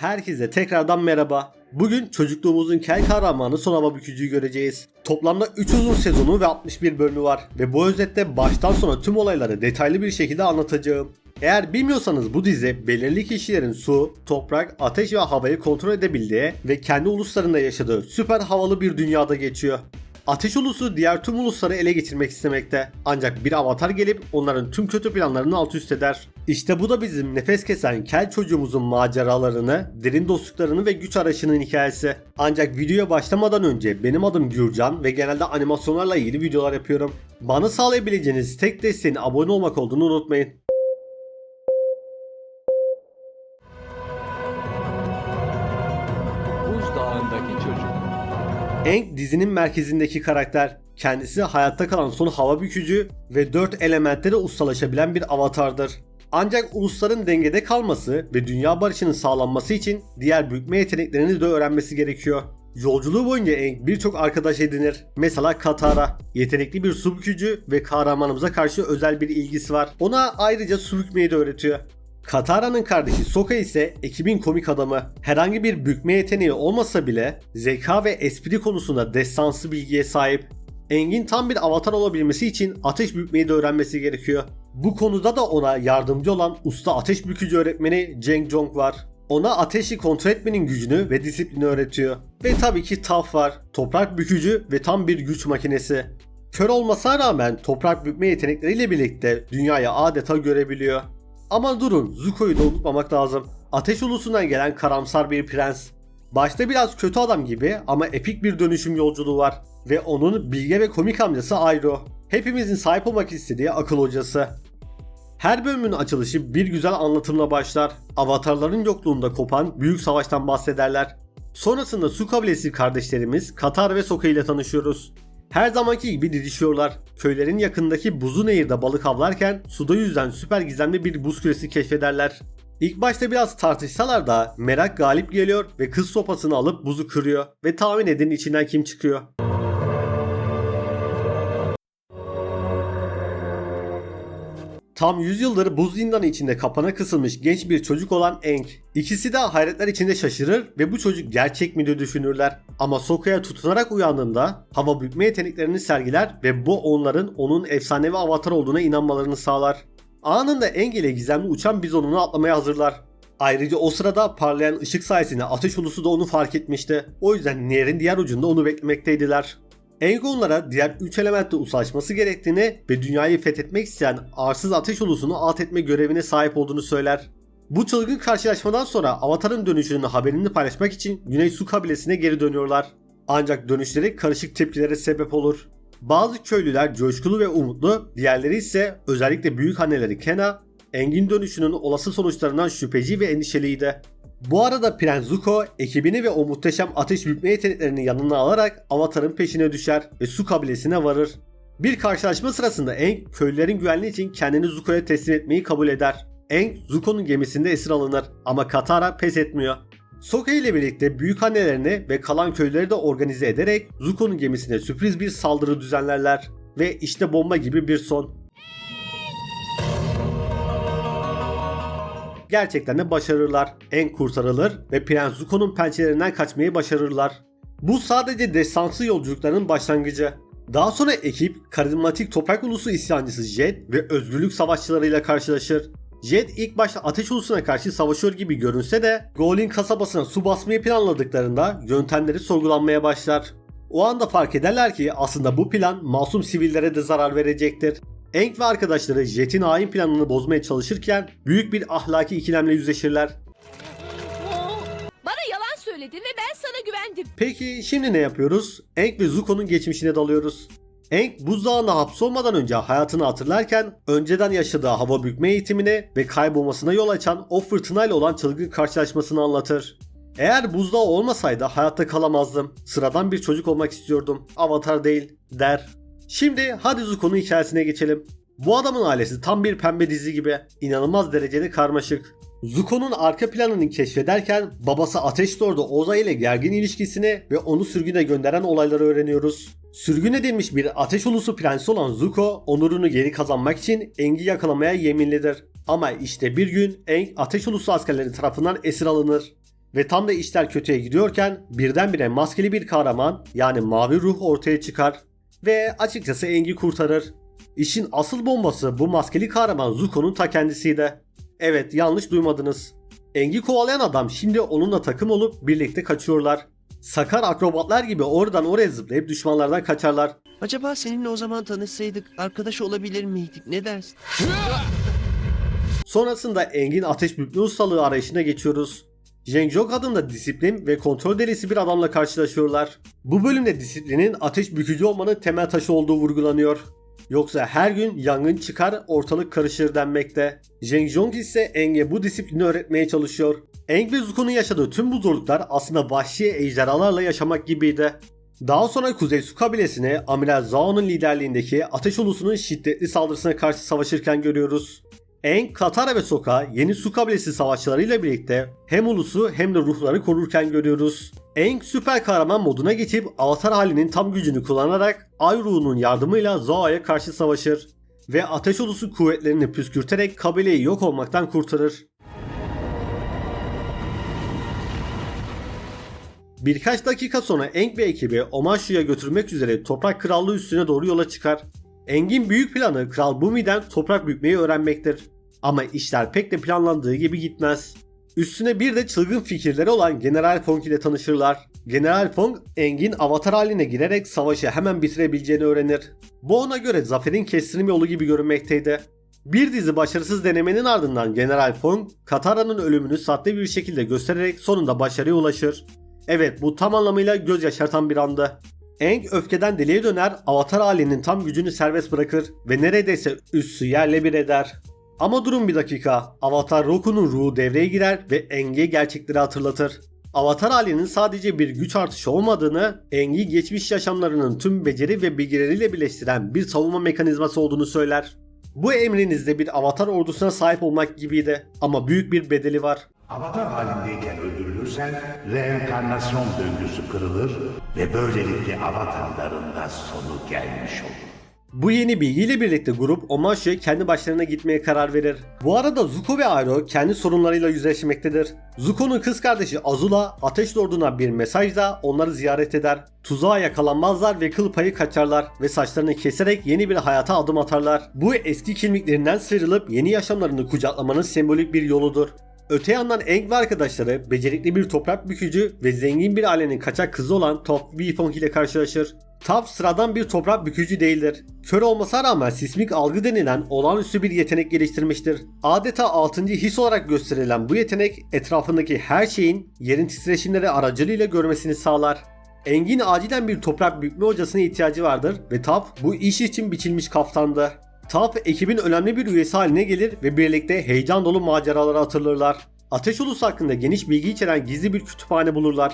Herkese tekrardan merhaba. Bugün çocukluğumuzun kel kahramanı son hava bükücüyü göreceğiz. Toplamda 3 uzun sezonu ve 61 bölümü var. Ve bu özette baştan sona tüm olayları detaylı bir şekilde anlatacağım. Eğer bilmiyorsanız bu dizi belirli kişilerin su, toprak, ateş ve havayı kontrol edebildiği ve kendi uluslarında yaşadığı süper havalı bir dünyada geçiyor. Ateş ulusu diğer tüm ulusları ele geçirmek istemekte. Ancak bir avatar gelip onların tüm kötü planlarını alt üst eder. İşte bu da bizim nefes kesen kel çocuğumuzun maceralarını, derin dostluklarını ve güç arayışının hikayesi. Ancak videoya başlamadan önce benim adım Gürcan ve genelde animasyonlarla ilgili videolar yapıyorum. Bana sağlayabileceğiniz tek desteğin abone olmak olduğunu unutmayın. Buzdağındaki çocuk. Aang dizinin merkezindeki karakter. Kendisi hayatta kalan son hava bükücü ve 4 elementte de ustalaşabilen bir avatardır. Ancak ulusların dengede kalması ve dünya barışının sağlanması için diğer bükme yeteneklerini de öğrenmesi gerekiyor. Yolculuğu boyunca Aang birçok arkadaş edinir. Mesela Katara, yetenekli bir su bükücü ve kahramanımıza karşı özel bir ilgisi var. Ona ayrıca su bükmeyi de öğretiyor. Katara'nın kardeşi Soka ise ekibin komik adamı. Herhangi bir bükme yeteneği olmasa bile zeka ve espri konusunda destansı bilgiye sahip. Engin tam bir avatar olabilmesi için ateş bükmeyi de öğrenmesi gerekiyor. Bu konuda da ona yardımcı olan usta ateş bükücü öğretmeni Jeng Jong var. Ona ateşi kontrol etmenin gücünü ve disiplini öğretiyor. Ve tabii ki Taf var. Toprak bükücü ve tam bir güç makinesi. Kör olmasına rağmen toprak bükme yetenekleriyle birlikte dünyayı adeta görebiliyor. Ama durun Zuko'yu da unutmamak lazım. Ateş ulusundan gelen karamsar bir prens. Başta biraz kötü adam gibi ama epik bir dönüşüm yolculuğu var. Ve onun bilge ve komik amcası Ayro. Hepimizin sahip olmak istediği akıl hocası. Her bölümün açılışı bir güzel anlatımla başlar. Avatarların yokluğunda kopan büyük savaştan bahsederler. Sonrasında su kabilesi kardeşlerimiz Katar ve Soka ile tanışıyoruz. Her zamanki gibi didişiyorlar. Köylerin yakındaki buzlu nehirde balık avlarken suda yüzen süper gizemli bir buz küresi keşfederler. İlk başta biraz tartışsalar da merak galip geliyor ve kız sopasını alıp buzu kırıyor ve tahmin edin içinden kim çıkıyor. Tam 100 yıldır buz zindanı içinde kapana kısılmış genç bir çocuk olan Aang. İkisi de hayretler içinde şaşırır ve bu çocuk gerçek mi diye düşünürler. Ama Soka'ya tutunarak uyandığında hava bükme yeteneklerini sergiler ve bu onların onun efsanevi avatar olduğuna inanmalarını sağlar. Anında Aang ile gizemli uçan bizonunu atlamaya hazırlar. Ayrıca o sırada parlayan ışık sayesinde ateş ulusu da onu fark etmişti. O yüzden nehrin diğer ucunda onu beklemekteydiler. Aang onlara diğer 3 elementle ulaşması gerektiğini ve dünyayı fethetmek isteyen arsız ateş ulusunu alt etme görevine sahip olduğunu söyler. Bu çılgın karşılaşmadan sonra Avatar'ın dönüşünün haberini paylaşmak için Güney Su kabilesine geri dönüyorlar. Ancak dönüşleri karışık tepkilere sebep olur. Bazı köylüler coşkulu ve umutlu, diğerleri ise özellikle büyük anneleri Kena, Engin dönüşünün olası sonuçlarından şüpheci ve endişeliydi. Bu arada Prens Zuko ekibini ve o muhteşem ateş bükme yeteneklerini yanına alarak Avatar'ın peşine düşer ve su kabilesine varır. Bir karşılaşma sırasında Aang köylülerin güvenliği için kendini Zuko'ya teslim etmeyi kabul eder. Aang Zuko'nun gemisinde esir alınır ama Katara pes etmiyor. Sokka ile birlikte büyük annelerini ve kalan köyleri de organize ederek Zuko'nun gemisine sürpriz bir saldırı düzenlerler. Ve işte bomba gibi bir son. Gerçekten de başarırlar. En kurtarılır ve Prens Zuko'nun pençelerinden kaçmayı başarırlar. Bu sadece destansı yolculuklarının başlangıcı. Daha sonra ekip karizmatik toprak ulusu isyancısı Jet ve özgürlük savaşçılarıyla karşılaşır. Jet ilk başta ateş ulusuna karşı savaşıyor gibi görünse de Golin kasabasına su basmayı planladıklarında yöntemleri sorgulanmaya başlar. O anda fark ederler ki aslında bu plan masum sivillere de zarar verecektir. Aang ve arkadaşları Jet'in hain planını bozmaya çalışırken büyük bir ahlaki ikilemle yüzleşirler. Bana yalan söyledin ve ben sana güvendim. Peki şimdi ne yapıyoruz? Aang ve Zuko'nun geçmişine dalıyoruz. Aang buzdağında hapsolmadan önce hayatını hatırlarken önceden yaşadığı hava bükme eğitimini ve kaybolmasına yol açan o fırtınayla olan çılgın karşılaşmasını anlatır. Eğer buzdağı olmasaydı hayatta kalamazdım. Sıradan bir çocuk olmak istiyordum. Avatar değil der. Şimdi hadi Zuko'nun hikayesine geçelim. Bu adamın ailesi tam bir pembe dizi gibi. İnanılmaz derecede karmaşık. Zuko'nun arka planını keşfederken babası Ateş Lord'u Oza ile gergin ilişkisini ve onu sürgüne gönderen olayları öğreniyoruz. Sürgün edilmiş bir ateş ulusu prensi olan Zuko onurunu geri kazanmak için Aang'i yakalamaya yeminlidir. Ama işte bir gün Aang ateş ulusu askerleri tarafından esir alınır. Ve tam da işler kötüye gidiyorken birdenbire maskeli bir kahraman yani mavi ruh ortaya çıkar ve açıkçası Eng'i kurtarır. İşin asıl bombası bu maskeli kahraman Zuko'nun ta kendisiydi. Evet yanlış duymadınız. Eng'i kovalayan adam şimdi onunla takım olup birlikte kaçıyorlar. Sakar akrobatlar gibi oradan oraya zıplayıp düşmanlardan kaçarlar. Acaba seninle o zaman tanışsaydık arkadaş olabilir miydik? Ne dersin? Sonrasında Engin ateş bükme ustalığı arayışına geçiyoruz. Jengjok adında disiplin ve kontrol delisi bir adamla karşılaşıyorlar. Bu bölümde disiplinin ateş bükücü olmanın temel taşı olduğu vurgulanıyor. Yoksa her gün yangın çıkar ortalık karışır denmekte. Jengjong ise Eng'e bu disiplini öğretmeye çalışıyor. Eng ve Zuko'nun yaşadığı tüm bu zorluklar aslında vahşi ejderhalarla yaşamak gibiydi. Daha sonra Kuzey Su kabilesini Amiral Zao'nun liderliğindeki ateş ulusunun şiddetli saldırısına karşı savaşırken görüyoruz. Aang, Katara ve Sokka yeni su kabilesi savaşçılarıyla birlikte hem ulusu hem de ruhları korurken görüyoruz. Aang süper kahraman moduna geçip avatar halinin tam gücünü kullanarak Ay ruhunun yardımıyla Zoa'ya karşı savaşır ve ateş ulusu kuvvetlerini püskürterek kabileyi yok olmaktan kurtarır. Birkaç dakika sonra Aang ve ekibi Omashu'ya götürmek üzere Toprak Krallığı üstüne doğru yola çıkar. Aang'in büyük planı Kral Bumi'den toprak bükmeyi öğrenmektir. Ama işler pek de planlandığı gibi gitmez. Üstüne bir de çılgın fikirleri olan General Fong ile tanışırlar. General Fong, Aang'in avatar haline girerek savaşı hemen bitirebileceğini öğrenir. Bu ona göre zaferin kestirim yolu gibi görünmekteydi. Bir dizi başarısız denemenin ardından General Fong, Katara'nın ölümünü sahte bir şekilde göstererek sonunda başarıya ulaşır. Evet bu tam anlamıyla göz yaşartan bir andı. Aang öfkeden deliye döner, avatar halinin tam gücünü serbest bırakır ve neredeyse üssü yerle bir eder. Ama durun bir dakika. Avatar Roku'nun ruhu devreye girer ve Aang'e gerçekleri hatırlatır. Avatar halinin sadece bir güç artışı olmadığını, Aang'i geçmiş yaşamlarının tüm beceri ve bilgileriyle birleştiren bir savunma mekanizması olduğunu söyler. Bu emrinizde bir avatar ordusuna sahip olmak gibiydi ama büyük bir bedeli var. Avatar halindeyken öldürülürsen reenkarnasyon döngüsü kırılır ve böylelikle avatarların da sonu gelmiş olur. Bu yeni bilgiyle birlikte grup Omashu'ya kendi başlarına gitmeye karar verir. Bu arada Zuko ve Airo kendi sorunlarıyla yüzleşmektedir. Zuko'nun kız kardeşi Azula Ateş Lordu'na bir mesajla onları ziyaret eder. Tuzağa yakalanmazlar ve kıl payı kaçarlar ve saçlarını keserek yeni bir hayata adım atarlar. Bu eski kimliklerinden sıyrılıp yeni yaşamlarını kucaklamanın sembolik bir yoludur. Öte yandan Aang ve arkadaşları becerikli bir toprak bükücü ve zengin bir ailenin kaçak kızı olan Top Weefong ile karşılaşır. Top sıradan bir toprak bükücü değildir. Kör olmasına rağmen sismik algı denilen olağanüstü bir yetenek geliştirmiştir. Adeta 6. his olarak gösterilen bu yetenek etrafındaki her şeyin yerin titreşimleri aracılığıyla görmesini sağlar. Engin acilen bir toprak bükme hocasına ihtiyacı vardır ve Top bu iş için biçilmiş kaftandı. Top ekibin önemli bir üyesi haline gelir ve birlikte heyecan dolu maceralara atılırlar. Ateş Ulusu hakkında geniş bilgi içeren gizli bir kütüphane bulurlar.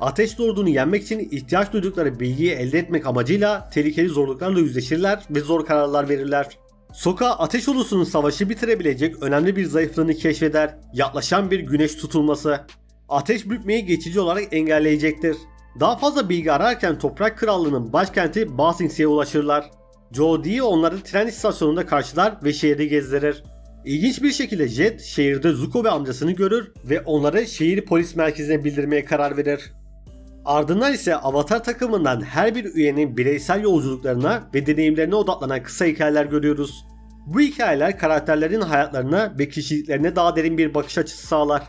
Ateş Lordu'nu yenmek için ihtiyaç duydukları bilgiyi elde etmek amacıyla tehlikeli zorluklarla yüzleşirler ve zor kararlar verirler. Soka Ateş Ulusu'nun savaşı bitirebilecek önemli bir zayıflığını keşfeder. Yaklaşan bir güneş tutulması. Ateş bükmeyi geçici olarak engelleyecektir. Daha fazla bilgi ararken Toprak Krallığı'nın başkenti Ba Singse'ye ulaşırlar. Joe Dee onları tren istasyonunda karşılar ve şehri gezdirir. İlginç bir şekilde Jet şehirde Zuko ve amcasını görür ve onları şehir polis merkezine bildirmeye karar verir. Ardından ise Avatar takımından her bir üyenin bireysel yolculuklarına ve deneyimlerine odaklanan kısa hikayeler görüyoruz. Bu hikayeler karakterlerin hayatlarına ve kişiliklerine daha derin bir bakış açısı sağlar.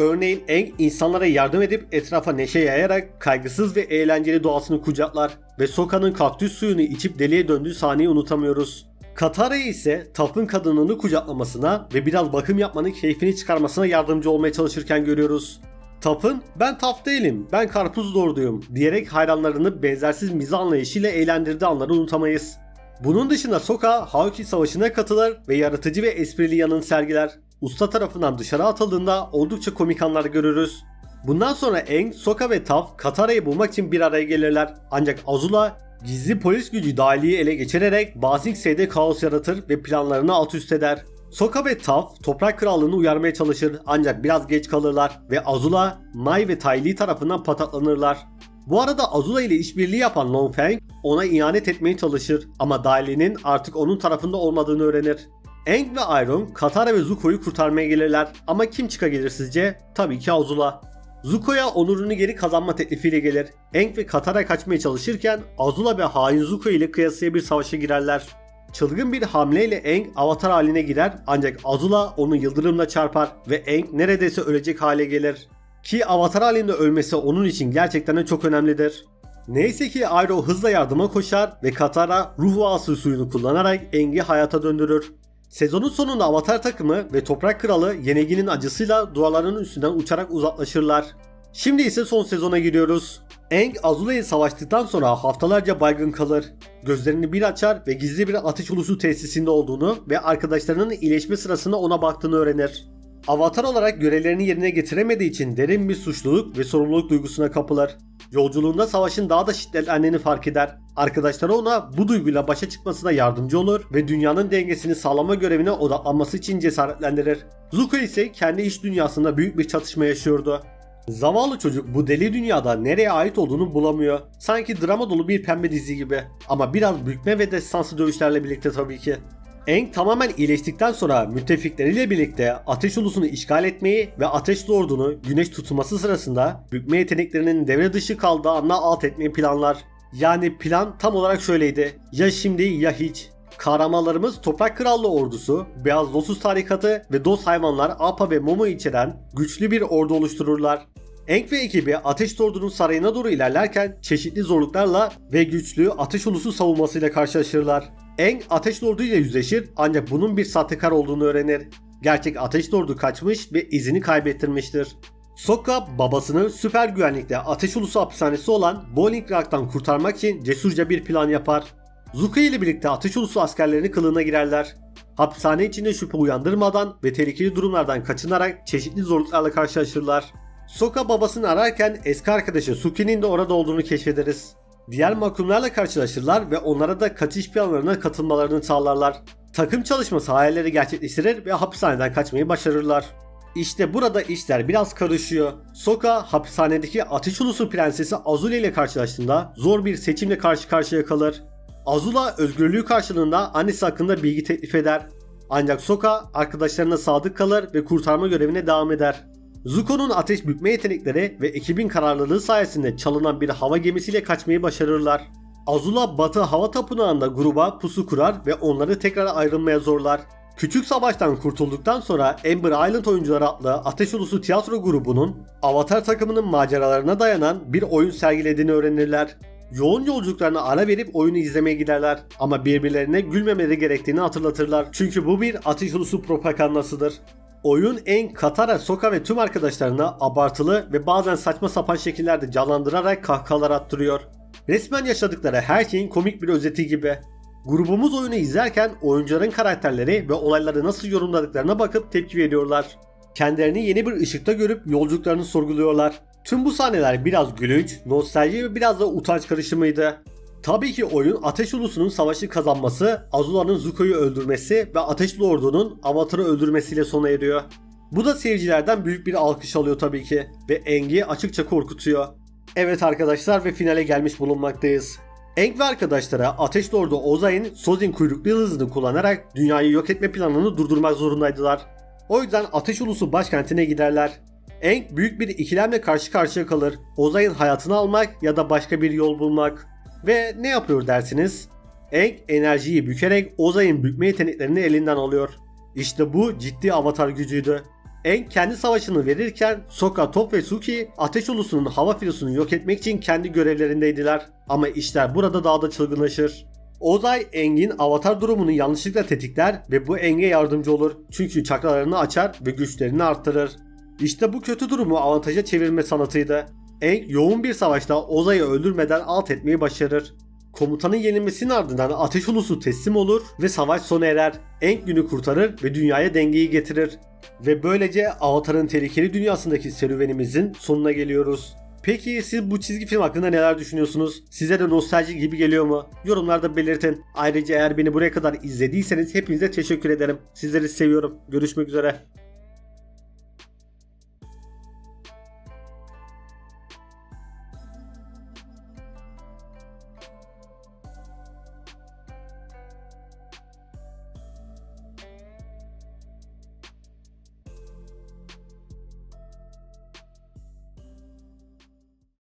Örneğin Aang insanlara yardım edip etrafa neşe yayarak kaygısız ve eğlenceli doğasını kucaklar ve Sokka'nın kaktüs suyunu içip deliye döndüğü sahneyi unutamıyoruz. Katara'yı ise Top'un kadınını kucaklamasına ve biraz bakım yapmanın keyfini çıkarmasına yardımcı olmaya çalışırken görüyoruz. Top'un ben Top değilim, ben karpuz doğruyum diyerek hayranlarını benzersiz mizah anlayışıyla eğlendirdiği anları unutamayız. Bunun dışında Sokka Hauki savaşına katılır ve yaratıcı ve esprili yanını sergiler. Usta tarafından dışarı atıldığında oldukça komik anlar görürüz. Bundan sonra Aang, Sokka ve Toph Katara'yı bulmak için bir araya gelirler. Ancak Azula gizli polis gücü dahiliyi ele geçirerek Basing S'de kaos yaratır ve planlarını alt üst eder. Sokka ve Toph Toprak Krallığı'nı uyarmaya çalışır ancak biraz geç kalırlar ve Azula, Mai ve Lee tarafından pataklanırlar. Bu arada Azula ile işbirliği yapan Long Feng ona ihanet etmeye çalışır ama Daily'nin artık onun tarafında olmadığını öğrenir. Aang ve Iron Katara ve Zuko'yu kurtarmaya gelirler ama kim çıkabilir sizce? Tabii ki Azula. Zuko'ya onurunu geri kazanma teklifiyle gelir. Aang ve Katara kaçmaya çalışırken Azula ve hain Zuko ile kıyasıya bir savaşa girerler. Çılgın bir hamleyle Aang avatar haline girer ancak Azula onu yıldırımla çarpar ve Aang neredeyse ölecek hale gelir. Ki avatar halinde ölmesi onun için gerçekten de çok önemlidir. Neyse ki Airo hızla yardıma koşar ve Katara ruh vaası suyunu kullanarak Aang'i hayata döndürür. Sezonun sonunda Avatar takımı ve Toprak Kralı yenilginin acısıyla duvarların üstünden uçarak uzaklaşırlar. Şimdi ise son sezona giriyoruz. Aang Azula'yı savaştıktan sonra haftalarca baygın kalır. Gözlerini bir açar ve gizli bir ateş ulusu tesisinde olduğunu ve arkadaşlarının iyileşme sırasında ona baktığını öğrenir. Avatar olarak görevlerini yerine getiremediği için derin bir suçluluk ve sorumluluk duygusuna kapılır. Yolculuğunda savaşın daha da şiddetlendiğini fark eder. Arkadaşları ona bu duyguyla başa çıkmasına yardımcı olur ve dünyanın dengesini sağlama görevine odaklanması için cesaretlendirir. Zuko ise kendi iç dünyasında büyük bir çatışma yaşıyordu. Zavallı çocuk bu deli dünyada nereye ait olduğunu bulamıyor. Sanki drama dolu bir pembe dizi gibi. Ama biraz bükme ve destansı dövüşlerle birlikte tabii ki. Aang tamamen iyileştikten sonra müttefikleriyle birlikte Ateş Ulusu'nu işgal etmeyi ve Ateş Lordu'nu güneş tutulması sırasında bükme yeteneklerinin devre dışı kaldığı anda alt etmeyi planlar. Yani plan tam olarak şöyleydi. Ya şimdi ya hiç. Kahramanlarımız Toprak Krallığı ordusu, Beyaz Lotus tarikatı ve dost hayvanlar Appa ve Momo içeren güçlü bir ordu oluştururlar. Aang ve ekibi Ateş Lordu'nun sarayına doğru ilerlerken çeşitli zorluklarla ve güçlü Ateş Ulusu savunmasıyla karşılaşırlar. Aang Ateş Lordu yüzleşir ancak bunun bir sahtekar olduğunu öğrenir. Gerçek Ateş Lordu kaçmış ve izini kaybettirmiştir. Sokka babasını süper güvenlikte Ateş Ulusu hapishanesi olan Bowling Rock'tan kurtarmak için cesurca bir plan yapar. Zuko ile birlikte Ateş Ulusu askerlerini kılığına girerler. Hapishane içinde şüphe uyandırmadan ve tehlikeli durumlardan kaçınarak çeşitli zorluklarla karşılaşırlar. Sokka babasını ararken eski arkadaşı Suki'nin de orada olduğunu keşfederiz. Diğer mahkumlarla karşılaşırlar ve onlara da kaçış planlarına katılmalarını sağlarlar. Takım çalışması hayalleri gerçekleştirir ve hapishaneden kaçmayı başarırlar. İşte burada işler biraz karışıyor. Soka hapishanedeki ateş ulusu prensesi Azula ile karşılaştığında zor bir seçimle karşı karşıya kalır. Azula özgürlüğü karşılığında annesi hakkında bilgi teklif eder. Ancak Soka arkadaşlarına sadık kalır ve kurtarma görevine devam eder. Zuko'nun ateş bükme yetenekleri ve ekibin kararlılığı sayesinde çalınan bir hava gemisiyle kaçmayı başarırlar. Azula Batı Hava Tapınağı'nda gruba pusu kurar ve onları tekrar ayrılmaya zorlar. Küçük savaştan kurtulduktan sonra Amber Island oyuncuları adlı Ateş Ulusu tiyatro grubunun Avatar takımının maceralarına dayanan bir oyun sergilediğini öğrenirler. Yoğun yolculuklarına ara verip oyunu izlemeye giderler ama birbirlerine gülmemeleri gerektiğini hatırlatırlar. Çünkü bu bir Ateş Ulusu propagandasıdır. Oyun en Katara, Soka ve tüm arkadaşlarına abartılı ve bazen saçma sapan şekillerde canlandırarak kahkahalar attırıyor. Resmen yaşadıkları her şeyin komik bir özeti gibi. Grubumuz oyunu izlerken oyuncuların karakterleri ve olayları nasıl yorumladıklarına bakıp tepki veriyorlar. Kendilerini yeni bir ışıkta görüp yolculuklarını sorguluyorlar. Tüm bu sahneler biraz gülünç, nostalji ve biraz da utanç karışımıydı. Tabii ki oyun Ateş Ulusu'nun savaşı kazanması, Azula'nın Zuko'yu öldürmesi ve Ateşli Ordu'nun Avatar'ı öldürmesiyle sona eriyor. Bu da seyircilerden büyük bir alkış alıyor tabii ki ve Eng'i açıkça korkutuyor. Evet arkadaşlar ve finale gelmiş bulunmaktayız. Eng ve arkadaşlara Ateş Lordu Ozay'ın Sozin kuyruklu yıldızını kullanarak dünyayı yok etme planını durdurmak zorundaydılar. O yüzden Ateş Ulusu başkentine giderler. Eng büyük bir ikilemle karşı karşıya kalır. Ozay'ın hayatını almak ya da başka bir yol bulmak. Ve ne yapıyor dersiniz? Eng enerjiyi bükerek Ozay'ın bükme yeteneklerini elinden alıyor. İşte bu ciddi avatar gücüydü. Eng kendi savaşını verirken Sokka, Top ve Suki Ateş Ulusu'nun hava filosunu yok etmek için kendi görevlerindeydiler. Ama işler burada daha da çılgınlaşır. Ozay Eng'in avatar durumunu yanlışlıkla tetikler ve bu Eng'e yardımcı olur. Çünkü çakralarını açar ve güçlerini arttırır. İşte bu kötü durumu avantaja çevirme sanatıydı. Eng yoğun bir savaşta Ozay'ı öldürmeden alt etmeyi başarır. Komutanın yenilmesinin ardından Ateş Ulusu teslim olur ve savaş sona erer. Eng günü kurtarır ve dünyaya dengeyi getirir. Ve böylece Avatar'ın tehlikeli dünyasındaki serüvenimizin sonuna geliyoruz. Peki siz bu çizgi film hakkında neler düşünüyorsunuz? Size de nostalji gibi geliyor mu? Yorumlarda belirtin. Ayrıca eğer beni buraya kadar izlediyseniz hepinize teşekkür ederim. Sizleri seviyorum. Görüşmek üzere.